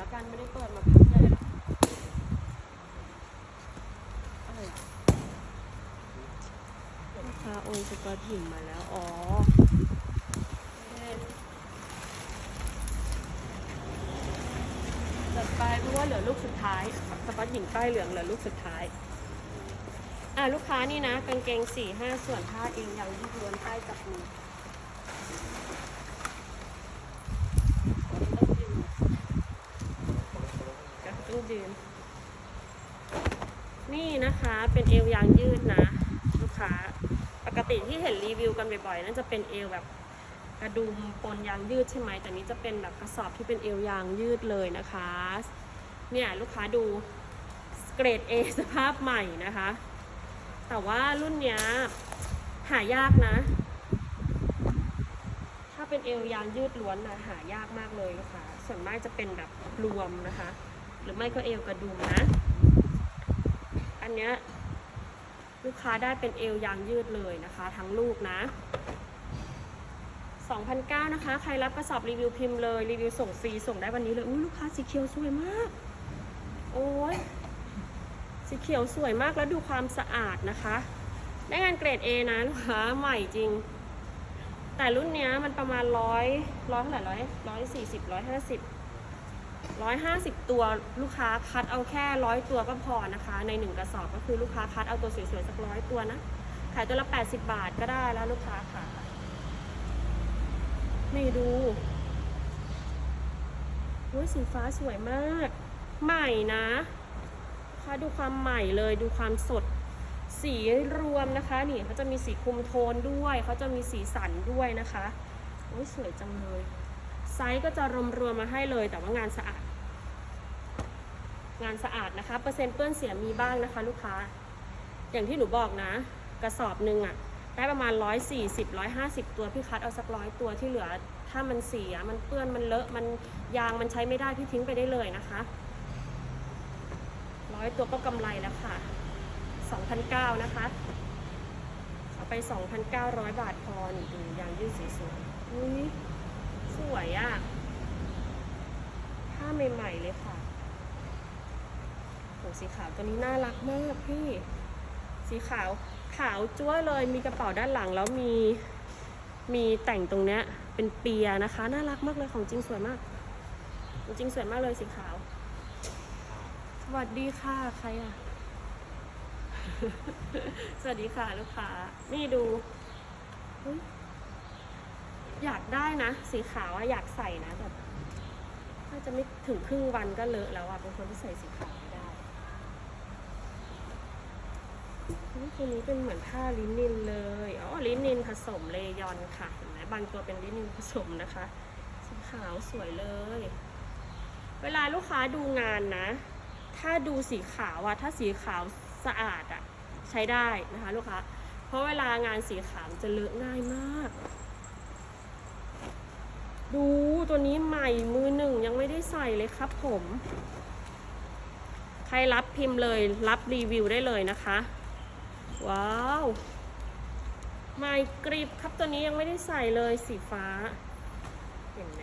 ละกันไม่ได้เปิดมาพักใหญ่แล้วอะไรลูกค้าโอนสกอตหินมาแล้ว อ๋อจัดไปเพราะว่าเหลือลูกสุดท้ายสกอตหินป้เหลืองเหลือลูกสุดท้าย อะลูกค้านี่นะกางเกงสี่ห้าส่วนผ้าเองยังยืดล้วนใต้จับมือก็ต้อง ยืน นี่นะคะเป็นเอวยางยืดนะลูกค้า ปกติที่เห็นรีวิวกันบ่อยๆนั่นจะเป็นเอวแบบกระดุมปนยางยืดใช่ไหมแต่นี้จะเป็นแบบกระสอบที่เป็นเอวยางยืดเลยนะคะ เนี่ยลูกค้าดูเกรด A สภาพใหม่นะคะ แต่ว่ารุ่นเนี้ยหายากนะ ถ้าเป็นเอวยางยืดล้วนนะหายากมากเลยลูกค้าส่วนมากจะเป็นแบบรวมนะคะ รือไม่ก็เอวกระดุมนะ อันเนี้ยลูกค้าได้เป็นเอวยางยืดเลยนะคะ ทั้งลูกนะ2,009นะคะ ใครรับกระสอบรีวิวพิมพ์เลย รีวิวส่งฟรี ส่งได้วันนี้เลย อุ้ยลูกค้าสีเขียวสวยมาก โอ้ยสีเขียวสวยมากแล้วดูความสะอาดนะคะ ได้งานเกรด A นะลูกค้าใหม่จริง แต่รุ่นเนี้ยมันประมาณร้อยร้อยเท่าไหร่ร้อยร้อยสี่สิบร้อยห้าสิบ ร้อยห้าสิบตัวลูกค้าคัดเอาแค่ร้อยตัวก็พอนะคะ ในหนึ่งกระสอบก็คือลูกค้าคัดเอาตัวสวยๆสักร้อยตัวนะ ขายตัวละแปดสิบบาทก็ได้แล้วลูกค้าค่ะ นี่ดูโอ้ยสีฟ้าสวยมาก ใหม่นะคะดูความใหม่เลยดูความสด สีรวมนะคะนี่เขาจะมีสีคุมโทนด้วยเขาจะมีสีสันด้วยนะคะโอ้ยสวยจังเลยไซส์ก็จะรวมๆมาให้เลยแต่ว่างานสะอาด งานสะอาดนะคะ เปอร์เซ็นต์เปื้อนเสียมีบ้างนะคะ ลูกค้า อย่างที่หนูบอกนะ กระสอบหนึ่งอะได้ประมาณ 140 150 ตัวพี่คัดเอาสักร้อยตัวที่เหลือ ถ้ามันเสียมันเปื้อนมันเลอะมันยางมันใช้ไม่ได้พี่ทิ้งไปได้เลยนะคะร้อยตัวก็กำไรแล้วค่ะ2,900นะคะเอาไป 2,900 บาทพอนี่ดูยางยืดสีสวยอุ้ยสวยอะ่ะผ้าใหม่ ๆ เลยค่ะ โหสีขาวตัวนี้น่ารักมากพี่ สีขาวขาวจั๊วเลยมีกระเป๋าด้านหลังแล้วมีมีแต่งตรงเนี้ยเป็นเปียนะคะ น่ารักมากเลยของจริงสวยมากของจริงสวยมากเลยสีขาว สวัสดีค่ะใครอะ สวัสดีค่ะลูกค้า นี่ดู อยากได้นะ สีขาวอะอยากใส่นะแบบน่าจะไม่ถึงครึ่งวันก็เลอะแล้วอะเป็นคนที่ใส่สีขาวไม่ได้ นี่ตัวนี้เป็นเหมือนผ้าลินินเลยอ๋อลินินผสมเลยอนค่ะเห็นไหมบางตัวเป็นลินินผสมนะคะสีขาวสวยเลย เวลาลูกค้าดูงานนะ ถ้าดูสีขาวอะถ้าสีขาวสะอาดอะใช้ได้นะคะลูกค้าเพราะเวลางานสีขาวจะเลอะง่ายมาก ดูตัวนี้ใหม่มือหนึ่งยังไม่ได้ใส่เลยครับผม ใครรับพิมพ์เลยรับรีวิวได้เลยนะคะ ว้าวใหม่กริบครับตัวนี้ยังไม่ได้ใส่เลยสีฟ้า เห็นไหม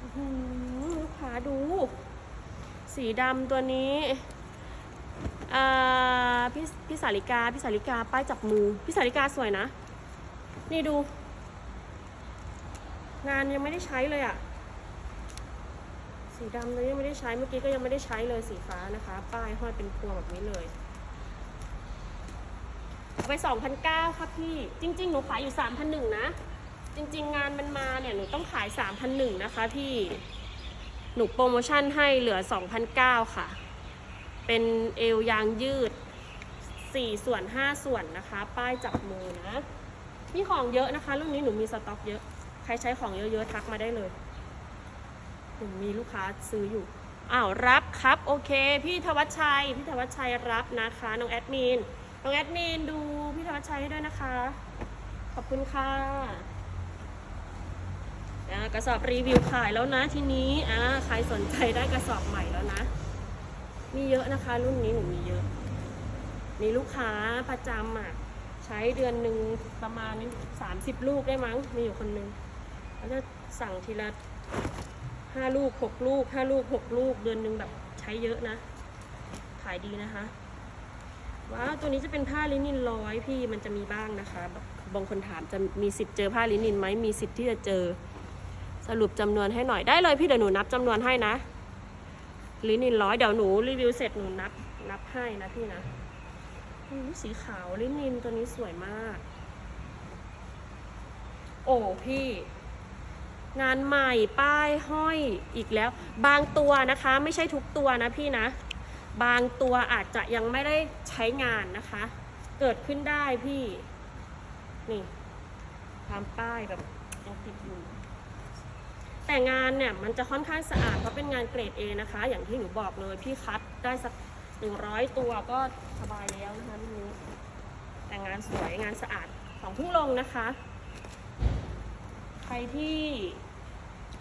อื้อหือลูกค้าดู สีดำตัวนี้พี่พี่สาริกาพี่สาริกาป้ายจับมือพี่สาริกาสวยนะ นี่ดู งานยังไม่ได้ใช้เลยอะสีดำเลยยังไม่ได้ใช้เมื่อกี้ก็ยังไม่ได้ใช้เลยสีฟ้านะคะ ป้ายห้อยเป็นพวงแบบนี้เลย เอาไป2,009ค่ะพี่ จริง ๆ หนูขายอยู่3,001นะ จริง ๆ งานมันมาเนี่ย หนูต้องขาย3,001นะคะพี่ หนูโปรโมชั่นให้เหลือ2,009ค่ะ เป็นเอวยางยืด4ส่วน5ส่วนนะคะ ป้ายจับมือนะ มีของเยอะนะคะรุ่นนี้หนูมีสต็อกเยอะ ใครใช้ของเยอะๆทักมาได้เลยหนูมีลูกค้าซื้ออยู่อ้าวรับครับ โอเค พี่ธวัชชัย พี่ธวัชชัยรับนะคะน้องแอดมิน น้องแอดมินดูพี่ธวัชชัยให้ด้วยนะคะ ขอบคุณค่ะอ่ากระสอบรีวิวขายแล้วนะทีนี้อ่าใครสนใจได้กระสอบใหม่แล้วนะ มีเยอะนะคะ รุ่นนี้หนูมีเยอะ มีลูกค้าประจำอะใช้เดือนหนึ่งประมาณ30ลูกได้มั้ง มีอยู่คนนึงเขาจะสั่งทีละห้าลูกหกลูกห้าลูกหกลูก เดือนหนึ่งแบบใช้เยอะนะ ขายดีนะคะ ว้าวตัวนี้จะเป็นผ้าลินินร้อยพี่มันจะมีบ้างนะคะบางคนถามจะมีสิทธิ์เจอผ้าลินินไหมมีสิทธิ์ที่จะเจอ สรุปจำนวนให้หน่อยได้เลยพี่เดี๋ยวหนูนับจำนวนให้นะลินินร้อยเดี๋ยวหนูรีวิวเสร็จหนูนับนับให้นะพี่นะสีขาวลินินตัวนี้สวยมาก โอ้พี่งานใหม่ป้ายห้อยอีกแล้ว บางตัวนะคะ ไม่ใช่ทุกตัวนะพี่นะ บางตัวอาจจะยังไม่ได้ใช้งานนะคะ เกิดขึ้นได้พี่ นี่ทำป้ายแบบยังติดอยู่แต่งานเนี่ยมันจะค่อนข้างสะอาดเพราะเป็นงานเกรด A นะคะ อย่างที่หนูบอกเลยพี่คัดได้สักหนึ่งร้อยตัวก็สบายแล้วนะคะรุ่นนี้ แต่งานสวยงานสะอาดของพุ่งลงนะคะ ใครที่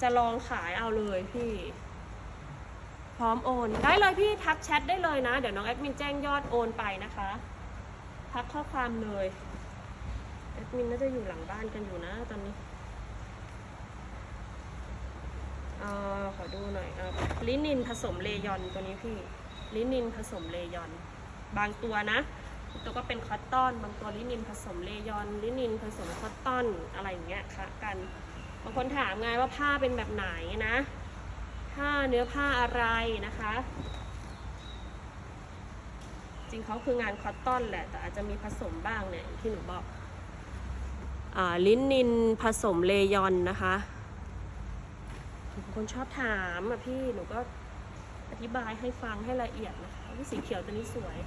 จะลองขายเอาเลยพี่ ร้อมโอน ได้เลยพี่ทักแชทได้เลยนะ เดี๋ยวน้องแอดมินแจ้งยอดโอนไปนะคะทักข้อความเลยแอดมินน่าจะอยู่หลังบ้านกันอยู่นะตอนนี้เออขอดูหน่อยออลินินผสมเลยอนตัวนี้พี่ ลินินผสมเลยอน บางตัวนะ ตัวก็เป็นคอตตอน บางตัวลินินผสมเลยอน ลินินผสมคอตตอนอะไรอย่างเงี้ยคะกัน บางคนถามไงว่าผ้าเป็นแบบไหนนะ ผ้าเนื้อผ้าอะไรนะคะ จริงเขาคืองานคอตตอนแหละแต่อาจจะมีผสมบ้างเนี่ยที่หนูบอกอลินนินผสมเลยอนนะคะบางคนชอบถามอะพี่หนูก็อธิบายให้ฟังให้ละเอียดนะคะว่าสีเขียวตัวนี้สวย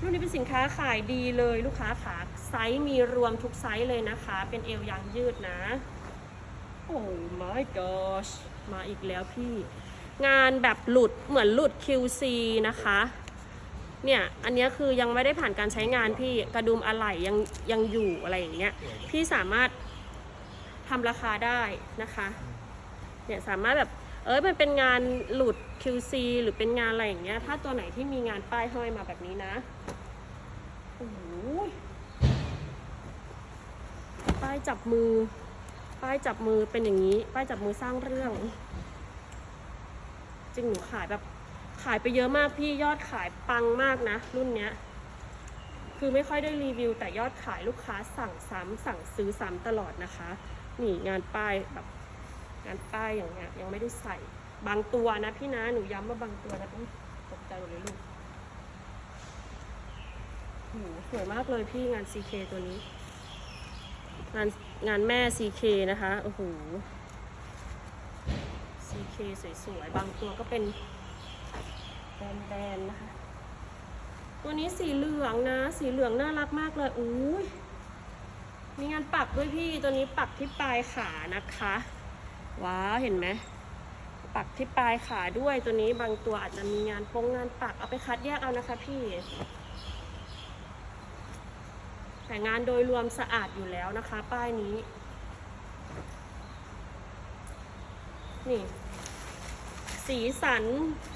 รุ่นนี้เป็นสินค้าขายดีเลยลูกค้าขาไซส์มีรวมทุกไซส์เลยนะคะ เป็นเอวยางยืดนะ โอ้ my gosh มาอีกแล้วพี่ งานแบบหลุดเหมือนหลุด QC นะคะ เนี่ย อันนี้คือยังไม่ได้ผ่านการใช้งานพี่กระดุมอะไหล่ยังยังอยู่อะไรอย่างเงี้ย พี่สามารถทำราคาได้นะคะ เนี่ยสามารถแบบเอ้ยมันเป็นงานหลุด QC หรือเป็นงานอะไรอย่างเงี้ย ถ้าตัวไหนที่มีงานป้ายห้อยมาแบบนี้นะโอ้โหป้ายจับมือ ป้ายจับมือเป็นอย่างนี้ ป้ายจับมือสร้างเรื่อง จริงหนูขายแบบ ขายไปเยอะมากพี่ยอดขายปังมากนะ รุ่นเนี้ย คือไม่ค่อยได้รีวิว แต่ยอดขายลูกค้าสั่งซ้ำสั่งซื้อซ้ำตลอดนะคะ นี่งานป้ายแบบงานป้ายอย่างเงี้ยยังไม่ได้ใส่ บางตัวนะพี่นะหนูย้ำว่าบางตัวนะต้องตกใจหมดเลยลูกโหสวยมากเลยพี่งาน CK ตัวนี้ งาน งานแม่ CK นะคะ โอ้โห CK สวยๆ บางตัวก็เป็นแบนๆ นะคะ ตัวนี้สีเหลืองนะ สีเหลืองน่ารักมากเลยอุ้ยมีงานปักด้วยพี่ ตัวนี้ปักที่ปลายขานะคะ ว้าว เห็นไหม ปักที่ปลายขาด้วย ตัวนี้บางตัวอาจจะมีงานปงงานปัก เอาไปคัดแยกเอานะคะพี่ แต่งานโดยรวมสะอาดอยู่แล้วนะคะ ป้ายนี้ นี่ สีสัน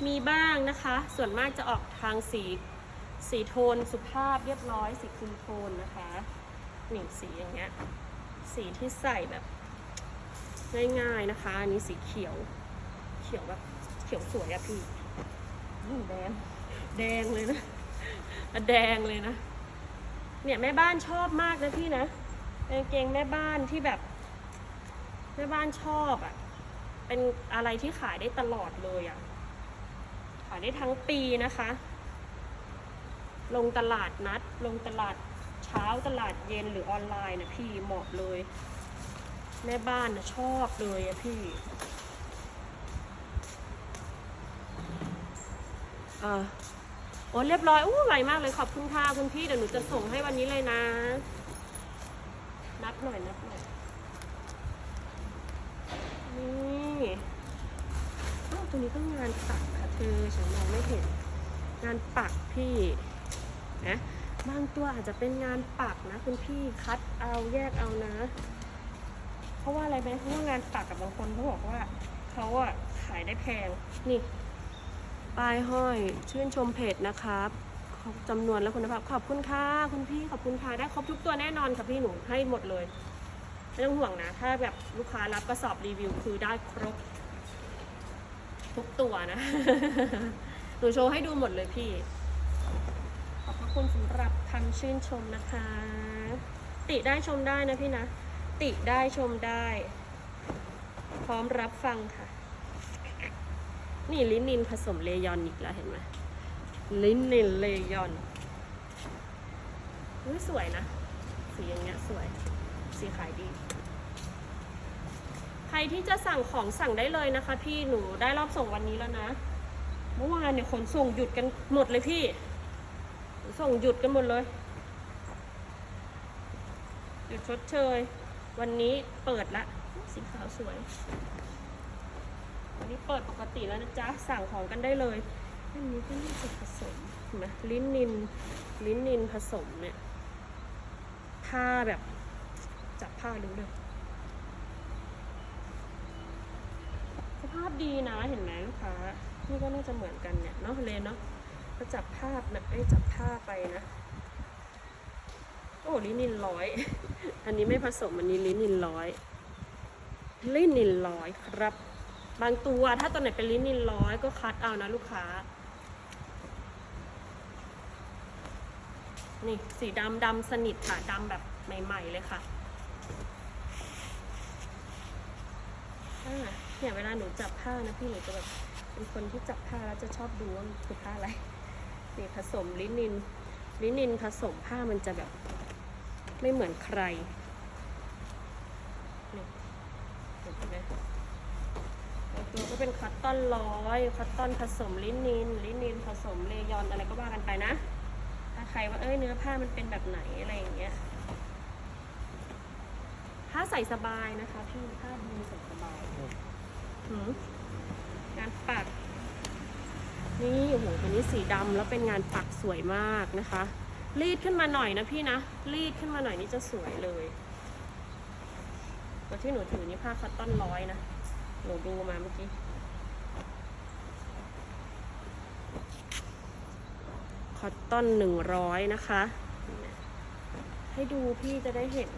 มีบ้างนะคะ ส่วนมากจะออกทางสี สีโทนสุภาพเรียบร้อย สีคุมโทนนะคะนี่สีอย่างเงี้ย สีที่ใส่แบบ ง่ายๆนะคะ อันนี้สีเขียว เขียวแบบเขียวสวยอะพี่แดง แดงเลยนะแดงเลยนะ เนี่ยแม่บ้านชอบมากนะพี่นะเป็นกางเกงแม่บ้านที่แบบ แม่บ้านชอบอะ่ะ เป็นอะไรที่ขายได้ตลอดเลยอะ่ะ ขายได้ทั้งปีนะคะ ลงตลาดนัด ลงตลาดเช้าตลาดเย็นหรือออนไลน์นะพี่เหมาะเลย แม่บ้านนะชอบเลยอะพี่เออ โอ้เรียบร้อยอู้ไวมากเลยขอบคุณค่ะคุณพี่เดี๋ยวหนูจะส่งให้วันนี้เลยนะ นับหน่อยนับหน่อยนี่อ้าวตัวนี้ก็งานปักค่ะเธอฉันมองไม่เห็น งานปักพี่นะบางตัวอาจจะเป็นงานปักนะคุณพี่คัดเอาแยกเอานะ เพราะว่าอะไรไหมเพราะว่างานปักกับบางคนเขาบอกว่าเขาอะขายได้แพงนี่ ป้ายห้อย ชื่นชมเพจนะครับจำนวนและคุณภาพขอบคุณค่ะคุณพี่ขอบคุณค่ะได้ครบทุกตัวแน่นอนค่ะพี่หนูให้หมดเลยไม่ต้องห่วงนะ ถ้าแบบลูกค้ารับกระสอบรีวิวคือได้ครบ ทุกตัวนะหนูโชว์ให้ดูหมดเลยพี่ ขอบพระคุณสำหรับคำชื่นชมนะคะ ติได้ชมได้นะพี่นะ ติได้ชมได้ พร้อมรับฟังค่ะ นี่ลินินผสมเลยอนอีกแล้วเห็นไหมลินินเลยอนอุ๊ยสวยนะ สีอย่างเงี้ยสวย สีขายดี ใครที่จะสั่งของสั่งได้เลยนะคะ พี่หนูได้รอบส่งวันนี้แล้วนะ เมื่อวานเนี่ยขนส่งหยุดกันหมดเลยพี่ ส่งหยุดกันหมดเลย หยุดชดเชย วันนี้เปิดละ สีขาวสวย วันนี้เปิดปกติแล้วนะจ๊ะ สั่งของกันได้เลยอันนี้ก็น่าจะผสมเห็นไหมลิ้นนินลิ้นนินผสมเนี่ย ผ้าแบบ จับผ้ารู้เลยสภาพดีนะเห็นไหมลูกค้า นี่ก็น่าจะเหมือนกันเนี่ยเนาะเลนเนาะก็จับภาพนะไอ้จับผ้าไปนะ โอ้ลิ้นนินร้อย อันนี้ไม่ผสมอันนี้ลิ้นนินร้อยลิ้นนินร้อยครับ บางตัวถ้าตัวไหนเป็นลินินร้อยก็คัดเอานะลูกค้า นี่สีดำดำสนิทค่ะดำแบบใหม่ ๆ เลยค่ะเนี่ยเวลาหนูจับผ้านะพี่หนูจะแบบเป็นคนที่จับผ้าแล้วจะชอบดูว่ามันคือผ้าอะไรนี่ผสมลินิน ลินินผสมผ้ามันจะแบบไม่เหมือนใครนี่เห็นไหม ตัวก็เป็นคัตตอนร้อยคัตตอนผสมลินินลินินผสมเลยอนอะไรก็ว่ากันไปนะ ถ้าใครว่าเอ้ยเนื้อผ้ามันเป็นแบบไหนอะไรอย่างเงี้ยผ้าใส่สบายนะคะพี่ผ้าดีใส่สบายหืมงานปัก นี่โอ้โหตัวนี้สีดำแล้วเป็นงานปักสวยมากนะคะ รีดขึ้นมาหน่อยนะพี่นะรีดขึ้นมาหน่อยนี่จะสวยเลยตัวที่หนูถือนี่ผ้าคัตตอนร้อยนะ หนูดูมาเมื่อกี้ คอตตอนหนึ่งร้อยนะคะ ให้ดูพี่จะได้เห็น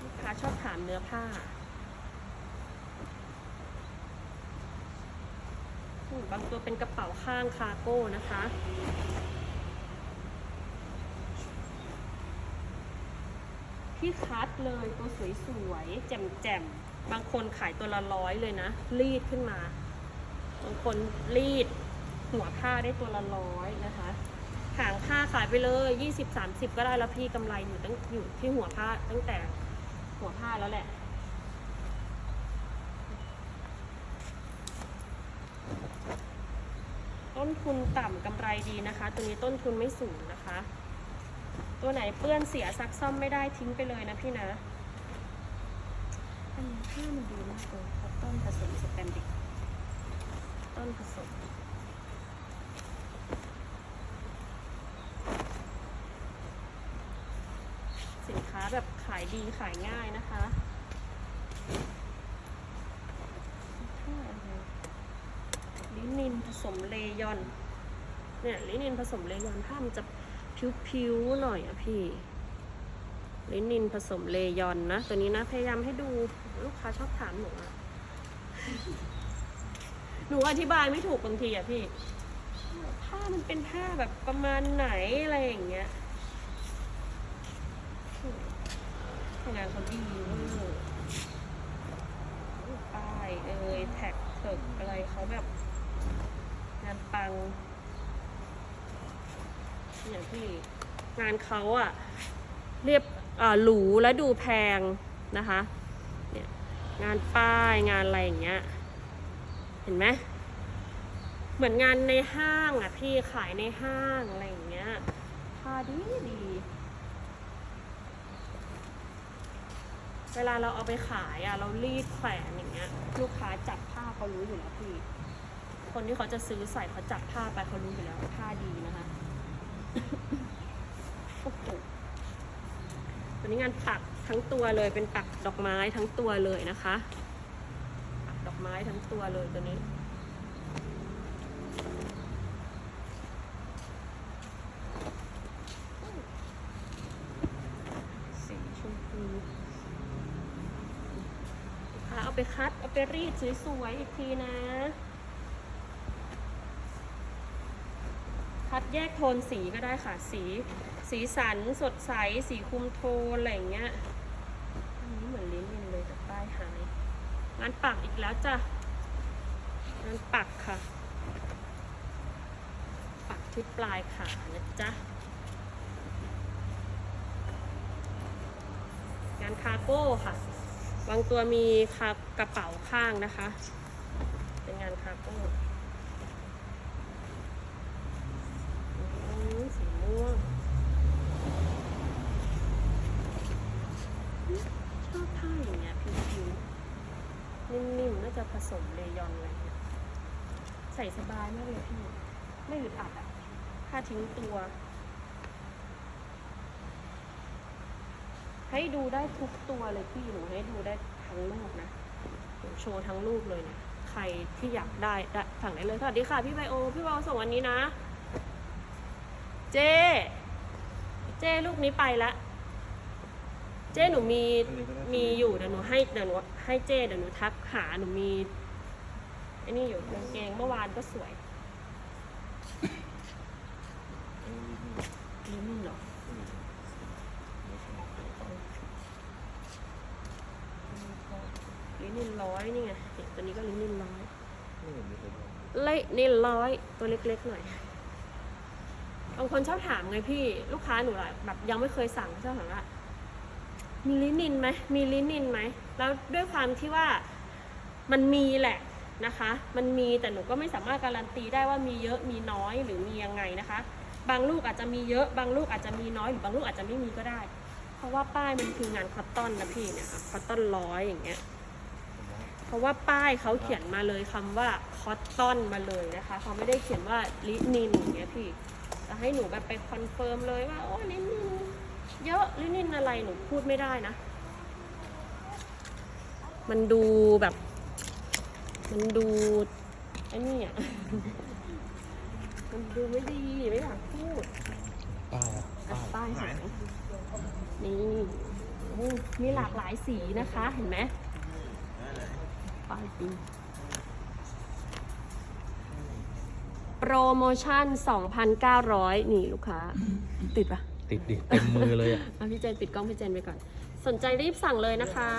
ลูกค้าชอบถามเนื้อผ้าบางตัวเป็นกระเป๋าข้างคาร์โก้นะคะพี่คัดเลยตัวสวยๆแจ่มๆ บางคนขายตัวละร้อยเลยนะ รีดขึ้นมา บางคนรีดหัวผ้าได้ตัวละร้อยนะคะหางผ้าขายไปเลยยี่สิบสามสิบก็ได้แล้วพี่กำไรอยู่ตั้งอยู่ที่หัวผ้าตั้งแต่หัวผ้าแล้วแหละต้นทุนต่ำกำไรดีนะคะ ตัวนี้ต้นทุนไม่สูงนะคะ ตัวไหนเปื้อนเสียซักซ่อมไม่ได้ทิ้งไปเลยนะพี่นะ อันนี้ผ้ามันดีมากเลยเพราะต้นผสมสแตนดิกต้นผสมสินค้าแบบขายดีขายง่ายนะคะผ้าอะไรลินินผสมเลยอน เนี่ยลินินผสมเลยอนผ้ามันจะผิวๆหน่อยอะพี่ลินินผสมเลยอนนะ ตัวนี้นะพยายามให้ดู ลูกค้าชอบถามหนูอะหนูอธิบายไม่ถูกบางทีอะพี่ผ้ามันเป็นผ้าแบบประมาณไหนอะไรอย่างเงี้ยงานเขาดีเวอร์ป้ายเอ่ยแท็กเถิกอะไรเขาแบบ งานปังเนี่ยพี่งานเขาอะเรียบอ่าหรูและดูแพงนะคะ งานป้ายงานอะไรอย่างเงี้ย เห็นไหมเหมือนงานในห้างอะพี่ขายในห้างอะไรอย่างเงี้ยผ้าดีดีเวลาเราเอาไปขายอะเรารีดแขวนอย่างเงี้ย ลูกค้าจับผ้าเขารู้อยู่แล้วพี่ คนที่เขาจะซื้อใส่เขาจับผ้าไปเขารู้อยู่แล้วผ้าดีนะคะโอ้โหตัวนี้งานปัก ทั้งตัวเลยเป็นปักดอกไม้ทั้งตัวเลยนะคะ ปักดอกไม้ทั้งตัวเลยตัวนี้ สีชมพูเอาไปคัด เอาไปรีดสวยๆอีกทีนะ คัดแยกโทนสีก็ได้ค่ะสีสีสันสดใส สีคุมโทนอะไรอย่างเงี้ยอันนี้เหมือนลิ้นมินเลยแต่ป้ายหาย งานปักอีกแล้วจ้ะงานปักค่ะ ปักที่ปลายขานะจ๊ะงานคาร์โก้ค่ะ บางตัวมีคากระเป๋าข้างนะคะ เป็นงานคาร์โก้อืมสีม่วง ชอบผ้าอย่างเงี้ยผิวๆ นิ่มๆ น่าจะผสมเลยอนอะไรเงี้ยใส่สบายมากเลยพี่ ไม่อึดอัดอะผ้าทิ้งตัว ให้ดูได้ทุกตัวเลยพี่หนูให้ดูได้ทั้งลูกนะหนูโชว์ทั้งลูกเลยนี่ยใครที่อยากได้ได้สั่งได้เลยสวัสดีค่ะพี่ไบโอ พี่ไบโอส่งวันนี้นะ เจ เจลูกนี้ไปละ เจ้หนูมีมีอยู่เดี๋ยวหนูให้เดี๋ยวหนูให้เจ้เดี๋ยวหนูทักหาหนูมีไอ้นี่อยู่กางเกงเมื่อวานก็สวยลินินเหรอลินินร้อยนี่ไงเนี่ยตัวนี้ก็ลินินร้อยเละนินร้อยตัวเล็กๆหน่อยบางคนชอบถามไงพี่ลูกค้าหนูอะแบบยังไม่เคยสั่งชอบถามว่า มีลินินไหมมีลินินไหมแล้วด้วยความที่ว่ามันมีแหละนะคะ มันมีแต่หนูก็ไม่สามารถการันตีได้ว่ามีเยอะมีน้อยหรือมียังไงนะคะ บางลูกอาจจะมีเยอะบางลูกอาจจะมีน้อยหรือบางลูกอาจจะไม่มีก็ได้ เพราะว่าป้ายมันคืองานคอตตอนนะพี่เนี่ยค่ะคอตตอนร้อยอย่างเงี้ยเพราะว่าป้ายเขาเขียนมาเลยคำว่าคอตตอนมาเลยนะคะเขาไม่ได้เขียนว่าลินินอย่างเงี้ยพี่จะให้หนูแบบไปคอนเฟิร์มเลยว่าโอ้ลินิน เยอะลินินอะไรหนูพูดไม่ได้นะ มันดูแบบ มันดูไอ้นี่อะ มันดูไม่ดีไม่อยากพูดป้ายอะอะป้ายป้ายหายนี่โอ้มีหลากหลายสีนะคะเห็นไหมป้ายปีโปรโมชั่น 2,900 นี่ลูกค้า ติดปะ ติดดิเต็มมือเลยอะเอาพี่เจนปิดกล้องพี่เจนไปก่อน สนใจรีบสั่งเลยนะคะ